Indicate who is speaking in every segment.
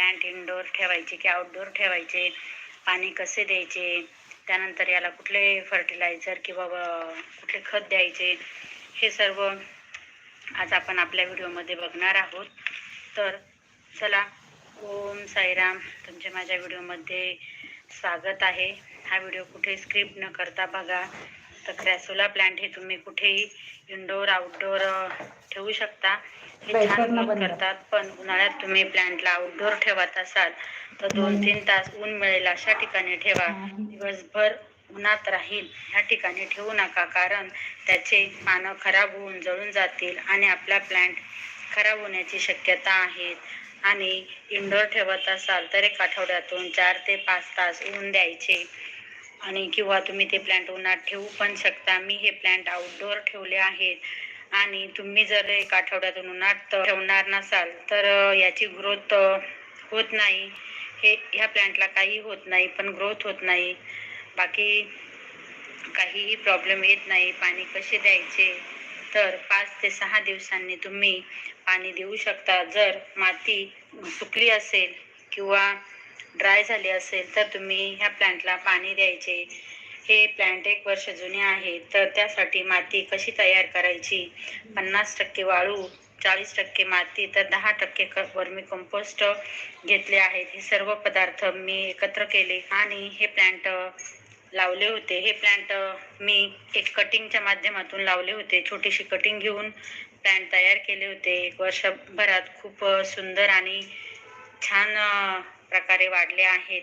Speaker 1: Plant indoor ठेवायचे की outdoor ठेवायचे पाणी कसे द्यायचे त्यानंतर याला कुठले फर्टिलायझर किंवा व- कुठले खत द्यायचे हे सर्व आज आपण आपल्या व्हिडिओमध्ये बघणार आहोत. तर चला ओम साईराम तुमचे माझ्या व्हिडिओमध्ये स्वागत आहे. हा व्हिडिओ कुठे स्क्रिप्ट न करता बघा. तर क्रॅसोला प्लांट हे तुम्ही कुठेही इनडोअर आउटडोअर ठेवू शकता. हे छान. करतात पण उन्हाळ्यात तुम्ही प्लांटला आउटडोअर ठेवत असाल तर दोन तीन तास ऊन मिळेल अशा ठिकाणी ठेवा. दिवसभर उन्हात राहील ह्या ठिकाणी ठेवू नका कारण त्याचे पानं खराब होऊन जळून जातील आणि आपला प्लांट खराब होण्याची शक्यता आहे. आणि इंडोर ठेवत असाल तर एक आठवड्यातून चार ते पाच तास ऊन द्यायचे. आणि किंवा तुम्ही ते प्लांट उन्हात ठेवू पण शकता. मी हे प्लांट आउटडोअर ठेवले आहेत. आणि तुम्ही जर एक आठवड्यातून उन्हात ठेवणार नसाल तर याची ग्रोथ होत नाही. हे ह्या प्लांटला काही होत नाही पण ग्रोथ होत नाही. बाकी काहीही प्रॉब्लेम येत नाही. पाणी कसे द्यायचे? तर पाच ते सहा दिवसांनी तुम्ही पाणी देऊ शकता. जर माती सुकली असेल किंवा ड्राय झाली असेल तर तुम्ही ह्या प्लांटला पाणी द्यायचे. हे प्लांट एक वर्ष जुने आहे तर त्यासाठी माती कशी तयार करायची? पन्नास टक्के वाळू चाळीस टक्के माती तर दहा टक्के वर्मी कंपोस्ट घेतले आहेत. हे सर्व पदार्थ मी एकत्र केले आणि हे प्लांट लावले होते. हे प्लांट मी एक कटिंगच्या माध्यमातून लावले होते. छोटीशी कटिंग घेऊन प्लांट तयार केले होते. एक वर्षभरात खूप सुंदर आणि छान प्रकारे वाढले आहेत.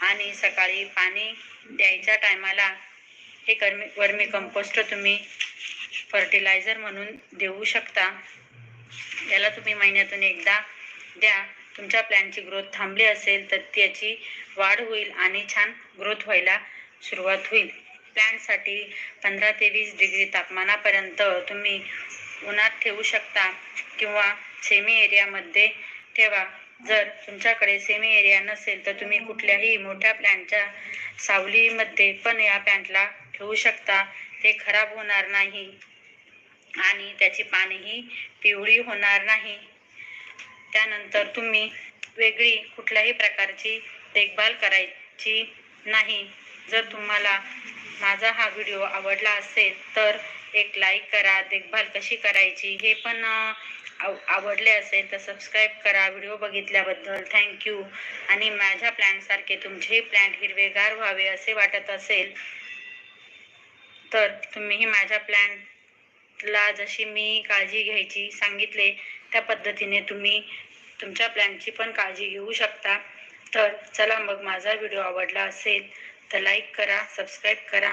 Speaker 1: आणि सकाळी पाणी द्यायच्या टायमाला हे कर्मी वर्मी कंपोस्ट तुम्ही फर्टिलायझर म्हणून देऊ शकता. याला तुम्ही महिन्यातून एकदा द्या. तुमच्या प्लॅनची ग्रोथ थांबली असेल तर त्याची वाढ होईल आणि छान ग्रोथ व्हायला सुरुवात होईल. प्लॅनसाठी पंधरा ते वीस डिग्री तापमानापर्यंत तुम्ही उन्हात ठेवू शकता किंवा सेमी एरियामध्ये ठेवा. जर तुमच्याकडे सेमी एरिया नसेल तर तुम्ही कुठल्याही मोठ्या प्लॅनच्या सावलीमध्ये पण या पॅन्टला ठेवू शकता. ते खराब होणार नाही आणि त्याची पानेही पिवळी होणार नाही. त्यानंतर तुम्ही वेगळी कुठल्याही प्रकारची देखभाल करायची नाही. जर तुम्हाला माझा हा व्हिडिओ आवडला असेल तर एक लाईक करा देखभाल कशी करायची हे पण आव- आवडले असेल तर सबस्क्राईब करा. व्हिडिओ बघितल्याबद्दल थँक्यू आणि माझ्या प्लॅनसारखे तुमचेही प्लॅन हिरवेगार व्हावे असे वाटत असेल तर तुम्हीही माझ्या प्लॅनला जशी मी काळजी घ्यायची सांगितले त्या पद्धतीने तुम्ही तुमच्या प्लॅनची पण काळजी घेऊ शकता. तर चला मग माझा व्हिडिओ आवडला असेल तर लाईक करा सबस्क्राईब करा.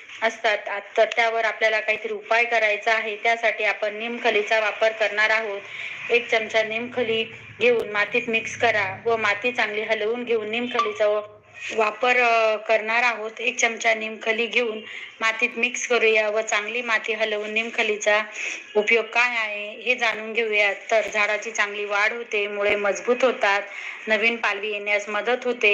Speaker 1: असतात. तर त्यावर आपल्याला काहीतरी उपाय करायचा आहे. त्यासाठी आपण निमखलीचा वापर करणार आहोत. एक चमचा निमखली घेऊन मातीत मिक्स करा व माती चांगली हलवून घेऊन निमखलीचा वापर करणार आहोत. एक चमचा निमखली घेऊन मातीत मिक्स करूया व चांगली माती हलवून निमखलीचा उपयोग काय आहे हे जाणून घेऊया. तर झाडाची चांगली वाढ होते मुळे मजबूत होतात नवीन पालवी येण्यास मदत होते.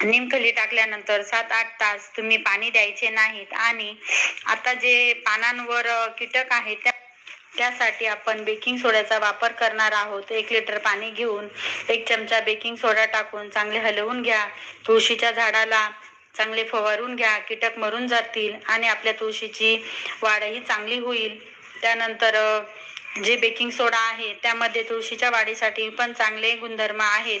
Speaker 1: निमखली टाकल्यानंतर सात आठ तास तुम्ही पाणी द्यायचे नाहीत आणि आता जे पानांवर कीटक आहे त्या त्यासाठी आपण बेकिंग सोड्याचा वापर करणार आहोत. एक लिटर पाणी घेऊन एक चमचा बेकिंग सोडा टाकून चांगले हलवून घ्या. तुळशीच्या झाडाला चांगले फवारून घ्या. कीटक मरून जातील आणि आपल्या तुळशीची वाढही चांगली होईल. त्यानंतर जे बेकिंग सोडा आहे त्यामध्ये तुळशीच्या वाढीसाठी पण चांगले गुणधर्म आहेत.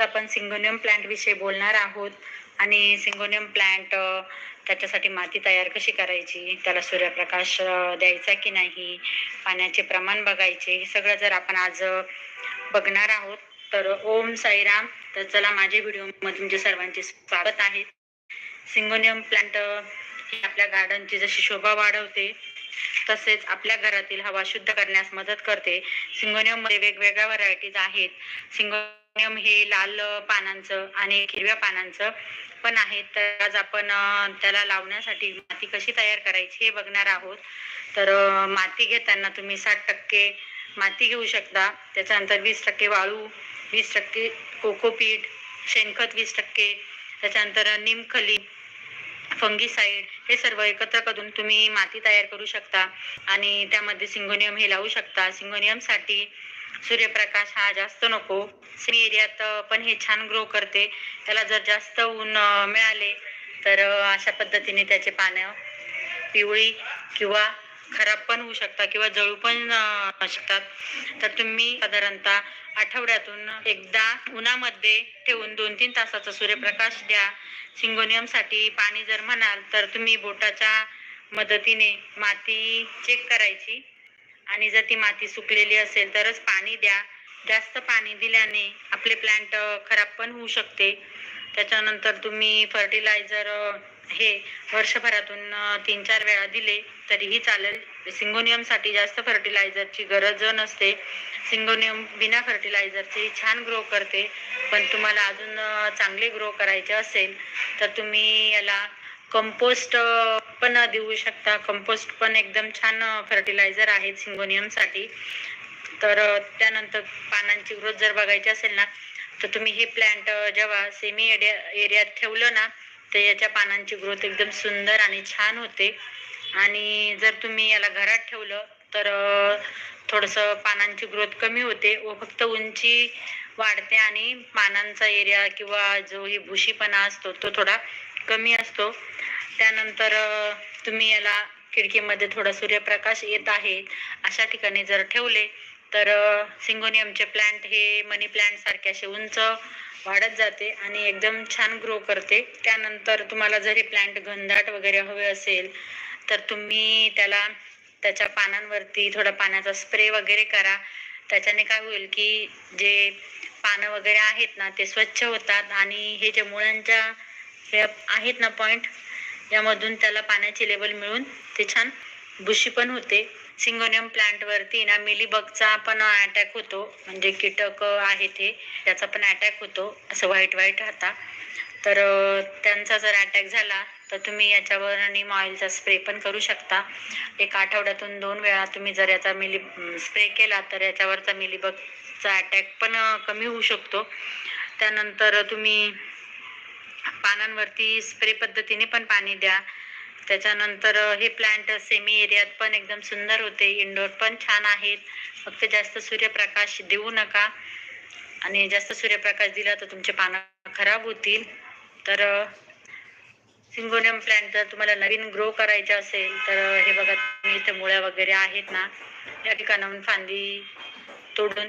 Speaker 1: आज आपण सिंगोनियम प्लांट विषयी बोलणार आहोत. आणि सिंगोनियम प्लांट त्याच्यासाठी माती तयार कशी करायची त्याला सूर्यप्रकाश द्यायचा की नाही पाण्याचे प्रमाण बघायचे हे सगळं जर आपण आज बघणार आहोत तर ओम साईराम. तर चला माझ्या व्हिडिओमध्ये तुमचे सर्वांचे स्वागत आहे. सिंगोनियम प्लांट ही आपल्या गार्डनची जशी शोभा वाढवते तसेच आपल्या घरातील हवा शुद्ध करण्यास मदत करते. सिंगोनियममध्ये वेगवेगळ्या व्हरायटीज आहेत. सिंगो सिंगोनियम हे लाल पानांचं आणि हिरव्या पानांचं पण आहे. तर आज आपण त्याला लावण्यासाठी माती कशी तयार करायची हे बघणार आहोत. तर माती घेताना तुम्ही साठ टक्के माती घेऊ शकता. त्याच्यानंतर वीस टक्के वाळू वीस टक्के कोकोपीठ शेणखत वीस टक्के. त्याच्यानंतर निमखली फंगीसाईड हे सर्व एकत्र करून तुम्ही माती तयार करू शकता. आणि त्यामध्ये सिंगोनियम हे लावू शकता. सिंगोनियमसाठी सूर्यप्रकाश हा जास्त नको. सेमी एरियात पण हे छान ग्रो करते. त्याला जर जास्त ऊन मिळाले तर अशा पद्धतीने त्याचे पानं पिवळी किंवा खराब पण होऊ शकतात किंवा जळू पण शकतात. तर तुम्ही साधारणतः आठवड्यातून एकदा उन्हामध्ये ठेवून दोन तीन तासाचा सूर्यप्रकाश द्या. सिंगोनियमसाठी पाणी जर म्हणाल तर तुम्ही बोटाच्या मदतीने माती चेक करायची. आणि जर ती माती सुकलेली असेल तरच पाणी द्या. जास्त पाणी दिल्याने आपले प्लांट खराब पण होऊ शकते. त्याच्यानंतर तुम्ही फर्टिलायझर हे वर्षभरातून तीन चार वेळा दिले तरीही चालेल. सिंगोनियमसाठी जास्त फर्टिलायझरची गरज नसते. सिंगोनियम बिना फर्टिलायझरची छान ग्रो करते. पण तुम्हाला अजून चांगले ग्रो करायचे असेल तर तुम्ही याला कंपोस्ट पण देऊ शकता. कंपोस्ट पण एकदम छान फर्टिलायझर आहे सिंगोनियमसाठी तर त्यानंतर पानांची ग्रोथ जर बघायची असेल ना तर तुम्ही हे प्लॅन्ट जेव्हा सेमी एरिया एरियात ठेवलं ना तर याच्या पानांची ग्रोथ एकदम सुंदर आणि छान होते. आणि जर तुम्ही याला घरात ठेवलं तर थोडंसं पानांची ग्रोथ कमी होते व फक्त उंची वाढते आणि पानांचा एरिया किंवा जो ही भुशीपणा असतो तो थोडा कमी असतो. त्यानंतर तुम्ही याला खिडकीमध्ये थोडा सूर्यप्रकाश येत आहे अशा ठिकाणी जर ठेवले तर सिंगोनियमचे प्लांट हे मनी प्लांट सारखे असे उंच वाढत जाते आणि एकदम छान ग्रो करते. त्यानंतर तुम्हाला जर हे प्लांट घनदाट वगैरे हवे असेल तर तुम्ही त्याला त्याच्या पानांवरती थोडा पाण्याचा स्प्रे वगैरे करा. त्याच्याने काय होईल की जे पानं वगैरे आहेत ना ते स्वच्छ होतात आणि हे जे मुळांच्या हे आहेत ना पॉईंट यामधून त्याला पाण्याची लेवल मिळून ते छान बुशी पण होते. सिंगोनियम प्लांटवरती ना मिलीबगचा पण अटॅक होतो. म्हणजे कीटक आहे ते त्याचा पण अटॅक होतो. असं व्हाईट व्हाईट राहता तर त्यांचा जर अटॅक झाला तर तुम्ही याच्यावर नीम ऑइलचा स्प्रे पण करू शकता. एक आठवड्यातून दोन वेळा तुम्ही जर याचा मिली स्प्रे केला तर याच्यावरचा मिलीबगचा अटॅक पण कमी होऊ शकतो. त्यानंतर तुम्ही पानांवरती स्प्रे पद्धतीने पण पाणी द्या. त्याच्यानंतर हे प्लांट सेमी एरियात पण एकदम सुंदर होते. इंडोर पण छान आहेत. फक्त जास्त सूर्यप्रकाश देऊ नका. आणि जास्त सूर्यप्रकाश दिला तर तुमचे पानं खराब होतील. तर सिंगोनियम प्लांट जर तुम्हाला नवीन ग्रो करायचे असेल तर हे बघा तुम्ही इथे मुळ्या वगैरे आहेत ना. या ठिकाणाहून फांदी तोडून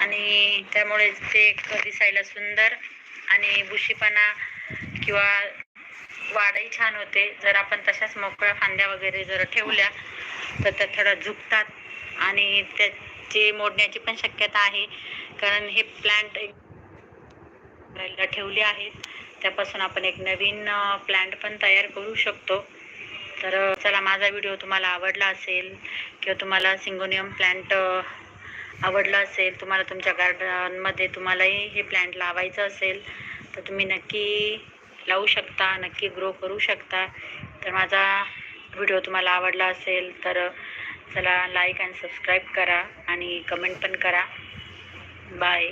Speaker 1: आणि त्यामुळे ते एक दिसायला सुंदर आणि बुशीपणा किंवा वाढही छान होते. जर आपण तशाच मोकळ्या फांद्या वगैरे जर ठेवल्या तर त्या थोड्या झुकतात आणि त्याची मोडण्याची पण शक्यता आहे. कारण हे प्लांट ठेवले आहेत त्यापासून आपण एक नवीन प्लांट पण तयार करू शकतो. तर चला माझा व्हिडिओ तुम्हाला आवडला असेल किंवा तुम्हाला सिंगोनियम प्लांट आवडला असेल तुम्हाला तुमच्या गार्डनमध्ये तुम्हालाही हे प्लांट लावायचं असेल तर तुम्ही नक्की लावू शकता नक्की ग्रो करू शकता. तर माझा व्हिडिओ तुम्हाला आवडला असेल तर चला लाईक अँड सबस्क्राईब करा आणि कमेंट पण करा. बाय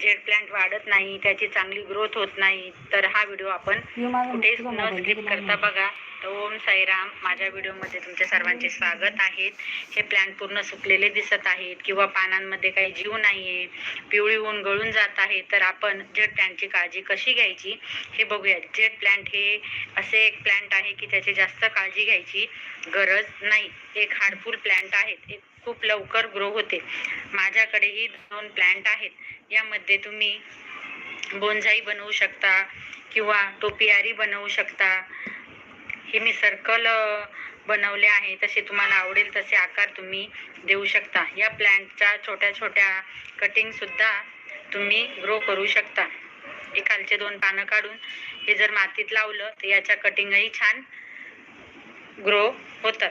Speaker 1: जेड प्लांट वाढत नाही त्याची चांगली ग्रोथ होत नाही तर हा व्हिडिओ आपण कुठेच न स्किप करता बघा. ओम साईराम. माझ्या व्हिडिओमध्ये तुमच्या सर्वांचे स्वागत आहेत हे प्लांट पूर्ण सुकलेले दिसत आहेत किंवा पानांमध्ये काही जीव नाहीये पिवळी ऊन गळून जात आहे तर आपण जेड प्लांटची काळजी कशी घ्यायची हे बघूया जेड प्लांट हे असे एक प्लांट आहे की त्याची जास्त काळजी घ्यायची गरज नाही. एक हार्डफुल प्लांट आहेत. एक खूप लवकर ग्रो होते. माझ्याकडेही दोन प्लांट आहेत. यामध्ये तुम्ही बोनझाई बनवू शकता किंवा टोपियारी बनवू शकता. हे मी सर्कल बनवले आहे. तसे तुम्हाला आवडेल तसे आकार तुम्ही देऊ शकता. या प्लॅन्टच्या छोट्या छोट्या कटिंग सुद्धा तुम्ही ग्रो करू शकता. हे खालचे दोन पानं काढून हे जर मातीत लावलं तर याच्या कटिंगही छान ग्रो होतात.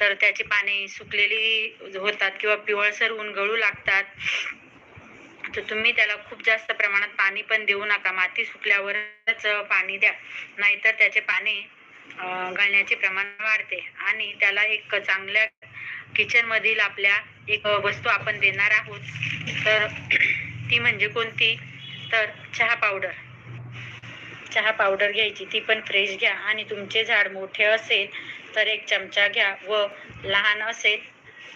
Speaker 1: तर त्याची पाने सुकलेली होतात किंवा पिवळसर ऊन गळू लागतात. तर तुम्ही त्याला खूप जास्त प्रमाणात पाणी पण देऊ नका. माती सुकल्यावरच पाणी द्या. नाहीतर त्याचे पाने गळण्याचे प्रमाण वाढते. आणि त्याला एक चांगल्या किचन मधील आपल्या एक वस्तू आपण देणार आहोत. तर ती म्हणजे कोणती? तर चहा पावडर. चहा पावडर घ्यायची. ती पण फ्रेश घ्या. आणि तुमचे झाड मोठे असेल तर एक चमचा घ्या व लहान असेल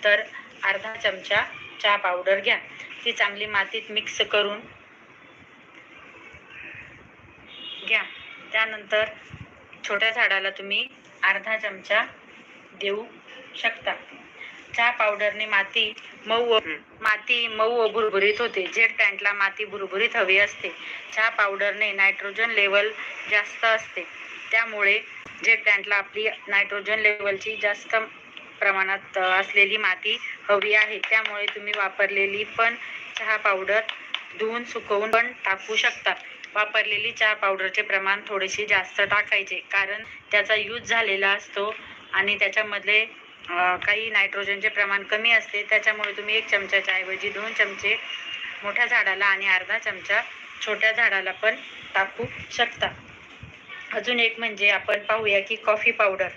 Speaker 1: तर अर्धा चमचा चहा पावडर घ्या. ती चांगली मातीत मिक्स करून घ्या. त्यानंतर छोट्या झाडाला तुम्ही अर्धा चमचा देऊ शकता. चहा पावडरने माती मऊ व- माती मऊ व भुरभुरीत होते. जेट प्लांटला माती भुरभुरीत हवी असते. चहा पावडरने नायट्रोजन लेवल जास्त असते. त्यामुळे जेट प्लांटला आपली नायट्रोजन लेवलची जास्त प्रमाणात असलेली माती हवी आहे त्यामुळे तुम्ही वापरलेली पण चहा पावडर धुवून सुकवून पण टाकू शकता. वापरलेली चहा पावडरचे प्रमाण थोडेसे जास्त टाकायचे कारण त्याचा यूज झालेला असतो आणि त्याच्यामधले काही नायट्रोजनचे प्रमाण कमी असते त्याच्यामुळे तुम्ही एक चमच्याच्या ऐवजी दोन चमचे मोठ्या झाडाला आणि अर्धा चमचा छोट्या झाडाला पण टाकू शकता. अजून एक म्हणजे आपण पाहूया की कॉफी पावडर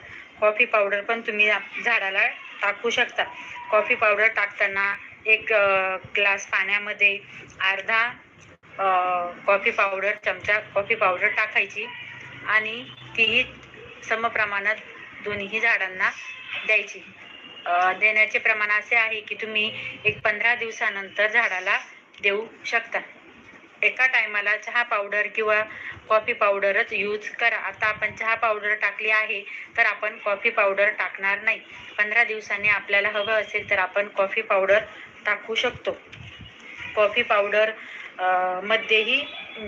Speaker 1: कॉफी पावडर पण तुम्ही झाडाला टाकू शकता. कॉफी पावडर टाकताना एक ग्लास पाण्यामध्ये अर्धा कॉफी पावडर चमचा कॉफी पावडर टाकायची आणि तीही समप्रमाणात दोन्ही झाडांना द्यायची. देण्याचे प्रमाण असे आहे की तुम्ही एक पंधरा दिवसानंतर झाडाला देऊ शकता. एका टायमाला चहा पावडर किंवा कॉफी पावडरच यूज करा. आता आपण चहा पावडर टाकली आहे तर आपण कॉफी पावडर टाकणार नाही. पंधरा दिवसांनी आपल्याला हवं असेल तर आपण कॉफी पावडर टाकू शकतो. कॉफी पावडर मध्येही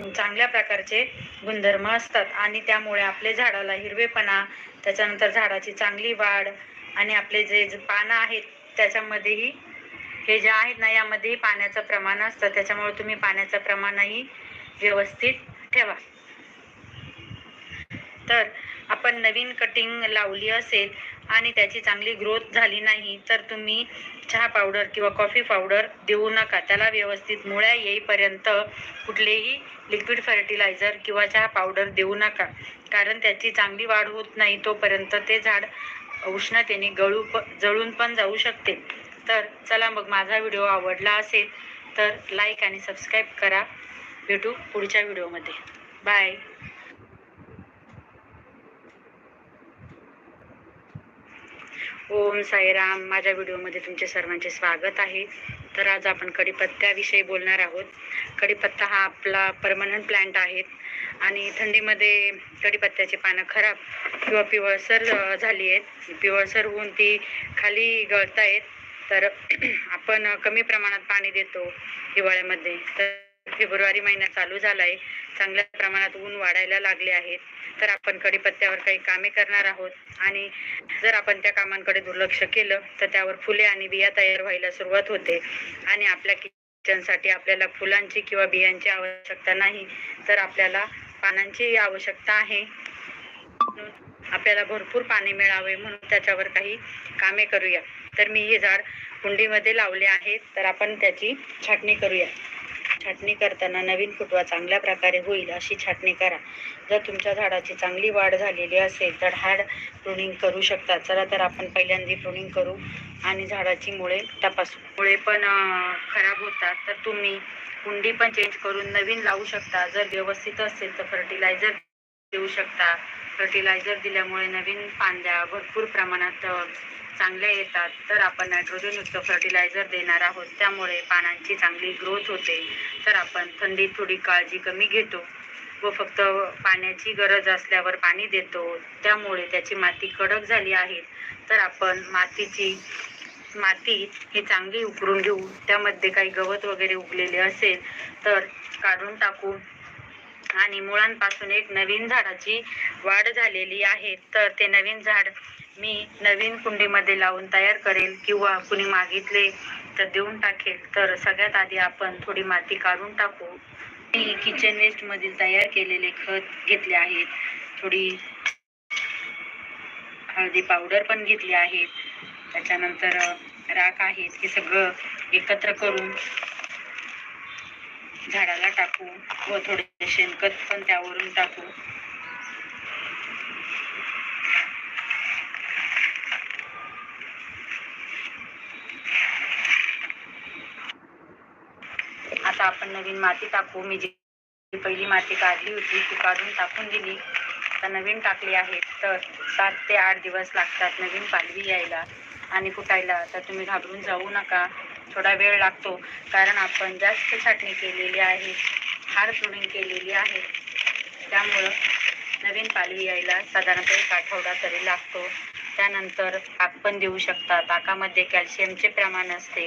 Speaker 1: चांगल्या प्रकारचे गुणधर्म असतात आणि त्यामुळे आपले झाडाला हिरवेपणा त्याच्यानंतर झाडाची चांगली वाढ आणि आपले जे जे पानं आहेत त्याच्यामध्येही हे जे आहेत ना यामध्येही पाण्याचं प्रमाण असतं. त्याच्यामुळे तुम्ही पाण्याचं प्रमाणही व्यवस्थित ठेवा. तर आपण नवीन कटिंग लावली असेल आणि त्याची चांगली ग्रोथ झाली नाही तर तुम्ही चहा पावडर किंवा कॉफी पावडर देऊ नका. त्याला व्यवस्थित मुळ्या येईपर्यंत कुठलेही लिक्विड फर्टिलायझर किंवा चहा पावडर देऊ नका. कारण त्याची चांगली वाढ होत नाही तोपर्यंत ते झाड उष्णतेने गळू प जळून पण जाऊ शकते. तर चला मग माझा व्हिडिओ आवडला असेल तर लाईक आणि सबस्क्राईब करा. भेटू पुढच्या व्हिडिओमध्ये. बाय ओम साईराम. माझ्या व्हिडिओमध्ये तुमचे सर्वांचे स्वागत आहे. तर आज आपण कढीपत्त्याविषयी बोलणार आहोत. कढीपत्ता हा आपला परमनंट प्लांट आहे आणि थंडीमध्ये कढीपत्त्याची पानं खराब किंवा पिवळसर झाली आहेत. पिवळसर होऊन ती खाली गळतायत. तर आपण कमी प्रमाणात पाणी देतो हिवाळ्यामध्ये. तर फेब्रुवारी महिना चालू झाला आहे चांगल्या प्रमाणात ऊन वाढायला लागले आहेत. तर आपण कडीपत्त्यावर काही कामे करणार आहोत. आणि जर आपण त्या कामांकडे दुर्लक्ष केलं तर त्यावर फुले आणि बिया तयार व्हायला सुरुवात होते. आणि आपल्या किचनसाठी आपल्याला फुलांची किंवा बियांची आवश्यकता नाही तर आपल्याला पानांची आवश्यकता आहे. म्हणून आपल्याला भरपूर पाणी मिळावे म्हणून त्याच्यावर काही कामे करूया. तर मी हे झाड कुंडीमध्ये लावले आहे. तर आपण त्याची छाटणी करूया. छाटणी करताना नवीन फुटवा चांगल्या प्रकारे होईल अशी छाटणी करा. जर तुमच्या झाडाची चांगली वाढ झालेली असेल तर हार्ड प्रुनिंग करू शकता. चला तर आपण पहिल्यांदा प्रुनिंग करू आणि झाडाची मुळे तपासू. मुळे पण खराब होतात. तर तुम्ही कुंडी पण चेंज करून नवीन लावू शकता. जर व्यवस्थित असेल तर फर्टिलायझर देऊ शकता. फर्टिलायझर दिल्यामुळे नवीन फांद्या भरपूर प्रमाणात चांगल्या येतात. तर आपण नायट्रोजनयुक्त फर्टिलायझर देणार आहोत. त्यामुळे पानांची चांगली ग्रोथ होते. तर आपण थंडीत थोडी काळजी कमी घेतो व फक्त पाण्याची गरज असल्यावर पाणी देतो. त्यामुळे त्याची माती कडक झाली आहे. तर आपण मातीची माती ही चांगली उकरून घेऊ. त्यामध्ये काही गवत वगैरे उगलेले असेल तर काढून टाकू. आणि मुळांपासून एक नवीन झाडाची वाढ झालेली आहे. तर ते नवीन झाड मी नवीन कुंडीमध्ये लावून तयार करेल किंवा कुणी मागितले तर देऊन टाकेल. तर सगळ्यात आधी आपण थोडी माती काढून टाकू. मी किचन वेस्ट मधील तयार केलेले खत घेतले आहेत थोडी हळदी पावडर पण घेतली आहे. त्याच्यानंतर राख आहेत. हे सगळं एकत्र करून झाडाला टाकू व थोडे शेणखत पण त्यावरून टाकू. आता आपण नवीन माती टाकू. मी जी पहिली माती काढली होती ती काढून टाकून दिली. आता नवीन टाकली आहे तर सात ते आठ दिवस लागतात नवीन पालवी यायला आणि फुटायला. तर तुम्ही घाबरून जाऊ नका. थोडा वेळ लागतो. कारण आपण जास्त छाटणी केलेली आहे. हार प्रुडिंग केलेली आहे. त्यामुळं नवीन पालवी यायला साधारणतः एक आठवडा तरी लागतो. त्यानंतर ताक पण देऊ शकता ताकामध्ये कॅल्शियमचे प्रमाण असते.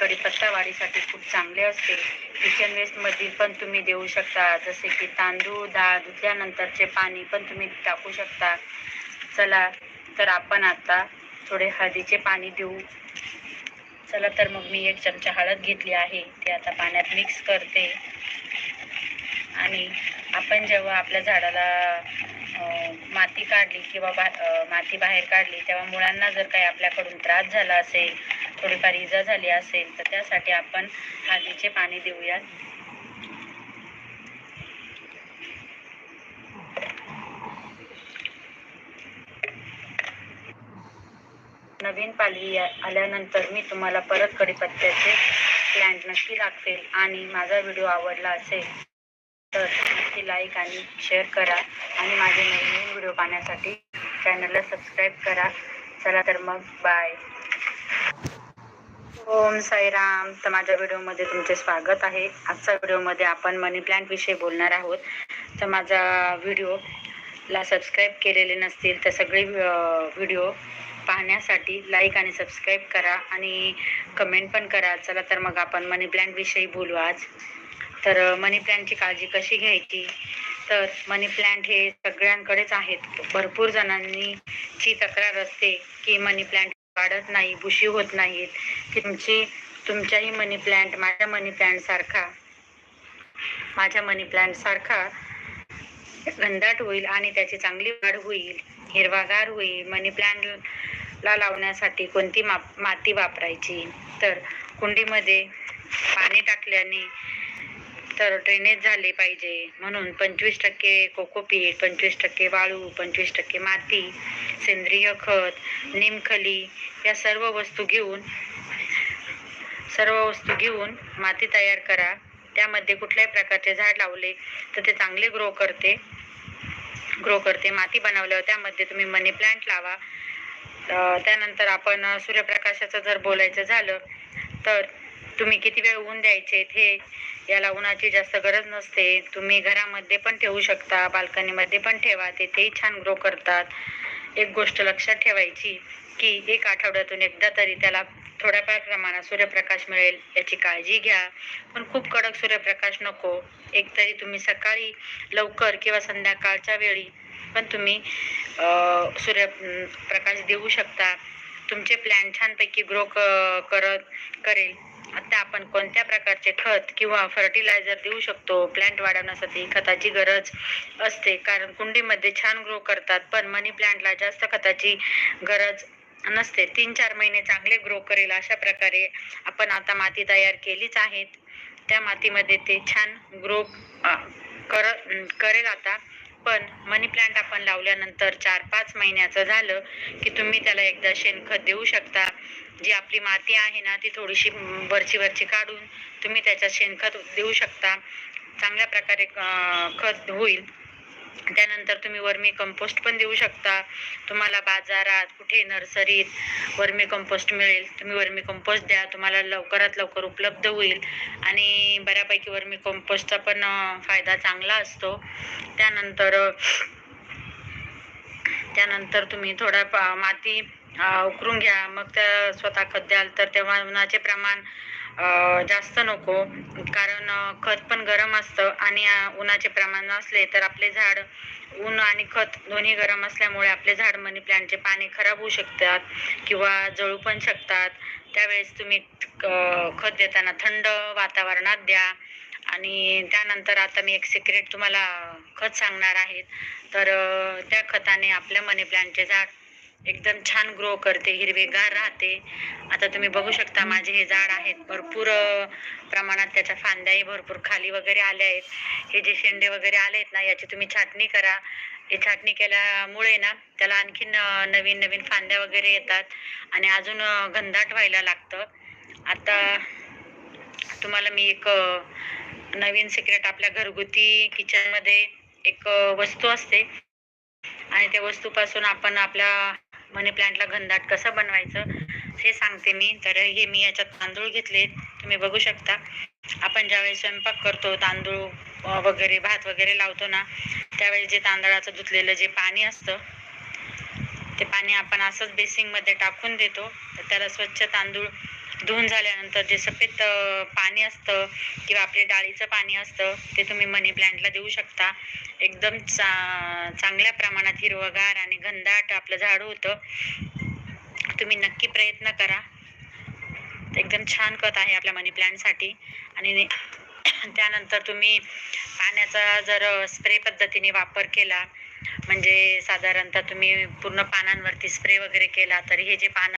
Speaker 1: कढीपत्ता वाढीसाठी खूप चांगले असते. किचन वेस्टमध्ये पण तुम्ही देऊ शकता. जसे की तांदूळ डाळ धुतल्यानंतरचे पाणी पण तुम्ही टाकू शकता. चला तर आपण आता थोडे हळदीचे पाणी देऊ. चला तर मग मी एक चमचा हळद घेतली आहे ते आता पाण्यात मिक्स करते. आणि आपण जेव्हा आपल्या झाडाला माती काढली किंवा बा माती बाहेर काढली तेव्हा मुळांना जर काही आपल्याकडून त्रास झाला असेल थोडीफार इजा झाली असेल तर त्यासाठी आपण हळदीचे पाणी देऊयात. नवीन पालवी आल्यानंतर मी तुम्हाला परत कडीपत्त्याचे प्लॅन्ट नक्की दाखवेल आणि माझा व्हिडिओ आवडला असेल तर नक्की लाईक आणि शेअर करा. आणि माझे नवीन नवीन व्हिडिओ पाहण्यासाठी चॅनलला सबस्क्राईब करा. चला तर मग बाय ओम साईराम. तर माझ्या व्हिडिओमध्ये तुमचे स्वागत आहे. आजच्या व्हिडिओमध्ये आपण मनी प्लांट विषयी बोलणार आहोत. तर माझा व्हिडिओला सबस्क्राईब केलेले नसतील तर सगळे व्हिडिओ पाहण्यासाठी लाईक आणि सबस्क्राईब करा आणि कमेंट पण करा. चला तर मग आपण मनी प्लांट विषयी बोलू आज. तर मनी प्लॅन्टची काळजी कशी घ्यायची? तर मनी प्लांट हे सगळ्यांकडेच आहेत. भरपूर जणांनी ची तक्रार असते की मनी प्लांट वाढत नाही बुशी होत नाहीत. तुमची तुमच्याही मनी प्लांट माझ्या मनी प्लांट सारखा माझ्या मनी प्लांट सारखा घनदाट होईल आणि त्याची चांगली वाढ होईल हिरवागार होईल. मनी ला लावण्यासाठी कोणती मा माती वापरायची? तर कुंडीमध्ये पाणी टाकल्याने तर ड्रेनेज झाले पाहिजे. म्हणून पंचवीस टक्के कोकोपीट पंचवीस टक्के वाळू पंचवीस टक्के माती सेंद्रिय खत निमखली या सर्व वस्तू घेऊन सर्व वस्तू घेऊन माती तयार करा. त्यामध्ये कुठल्याही प्रकारचे झाड लावले तर ते चांगले ग्रो करते. ग्रो करते. माती बनवल्यावर त्यामध्ये तुम्ही मनी प्लांट लावा. त्यानंतर आपण सूर्यप्रकाशाचं जर बोलायचं झालं तर तुम्ही किती वेळ ऊन द्यायचे? हे याला उन्हाची जास्त गरज नसते. तुम्ही घरामध्ये पण ठेवू शकता बाल्कनीमध्ये पण ठेवा. ते तेही छान ग्रो करतात. एक गोष्ट लक्षात ठेवायची की एक आठवड्यातून एकदा तरी त्याला थोड्याफार प्रमाणात सूर्यप्रकाश मिळेल याची काळजी घ्या. पण खूप कडक सूर्यप्रकाश नको. एक तरी तुम्ही सकाळी लवकर किंवा संध्याकाळच्या वेळी पण तुम्ही सूर्य प्रकाश देऊ शकता. तुमचे प्लॅन छानपैकी ग्रो करत करेल. आता आपण कोणत्या प्रकारचे खत किंवा फर्टिलायझर देऊ शकतो? प्लांट वाढवण्यासाठी खताची गरज असते. कारण कुंडीमध्ये छान ग्रो करतात पण मनी प्लांटला जास्त खताची गरज नसते. तीन चार महिने चांगले ग्रो करेल अशा प्रकारे आपण आता माती तयार केलीच आहेत त्या मातीमध्ये ते छान ग्रो कर करेल आता. पण मनी प्लांट आपण लावल्यानंतर चार पाच महिन्याचं झालं की तुम्ही त्याला एकदा शेणखत देऊ शकता. जी आपली माती आहे ना ती थोडीशी वरची वरची काढून तुम्ही त्याच्यात शेणखत देऊ शकता. चांगल्या प्रकारे खत होईल. त्यानंतर तुम्ही वर्मी कंपोस्ट पण देऊ शकता. तुम्हाला बाजारात कुठे नर्सरीत वर्मी कंपोस्ट मिळेल तुम्ही वर्मी कंपोस्ट द्या. तुम्हाला लवकरात लवकर उपलब्ध होईल. आणि बऱ्यापैकी वर्मी कंपोस्टचा पण फायदा चांगला असतो. त्यानंतर त्यानंतर तुम्ही थोडा माती उकरून घ्या. मग त्या स्वतः खत द्याल तर तेव्हा उन्हाचे प्रमाण जास्त नको. कारण खत पण गरम असतं आणि उन्हाचे प्रमाण नसले तर आपले झाड ऊन आणि खत दोन्ही गरम असल्यामुळे आपले झाड मनी प्लांटचे पाने खराब होऊ शकतात किंवा जळू पण शकतात. त्यावेळेस तुम्ही खत देताना थंड वातावरणात द्या. आणि त्यानंतर आता मी एक सिक्रेट तुम्हाला खत सांगणार आहे. तर त्या खताने आपल्या मनी प्लांटचे झाड एकदम छान ग्रो करते हिरवेगार राहते. आता तुम्ही बघू शकता माझे हे झाड आहेत भरपूर प्रमाणात त्याच्या फांद्याही भरपूर खाली वगैरे आल्या आहेत. हे जे शेंडे वगैरे आले आहेत ना याची तुम्ही छाटणी करा. हे छाटणी केल्यामुळे ना त्याला आणखीन नवीन नवीन फांद्या वगैरे येतात आणि अजून घनदाट व्हायला लागतं. आता तुम्हाला मी एक नवीन सिक्रेट आपल्या घरगुती किचनमध्ये एक वस्तू असते. आणि त्या वस्तूपासून आपण आपल्या मनी प्लांटला घनदाट कसं बनवायचं हे सांगते मी. तर हे मी याच्यात तांदूळ घेतले. तुम्ही बघू शकता. आपण ज्यावेळी स्वयंपाक करतो तांदूळ वगैरे भात वगैरे लावतो ना त्यावेळी जे तांदळाचं धुतलेलं जे पाणी असतं ते पाणी आपण असंच बेसिंगमध्ये टाकून देतो. तर त्याला स्वच्छ तांदूळ धुवून झाल्यानंतर जे सफेद पाणी असतं किंवा आपले डाळीचं पाणी असतं ते तुम्ही मनी प्लांटला देऊ शकता. एकदम चा चांगल्या प्रमाणात हिरवगार आणि घनदाट आपलं झाड होतं. तुम्ही नक्की प्रयत्न करा. एकदम छान खत आहे आपल्या मनी प्लांटसाठी. आणि त्यानंतर तुम्ही पाण्याचा जर स्प्रे पद्धतीने वापर केला म्हणजे साधारणतः तुम्ही पूर्ण पानांवरती स्प्रे वगैरे केला तर हे जे पानं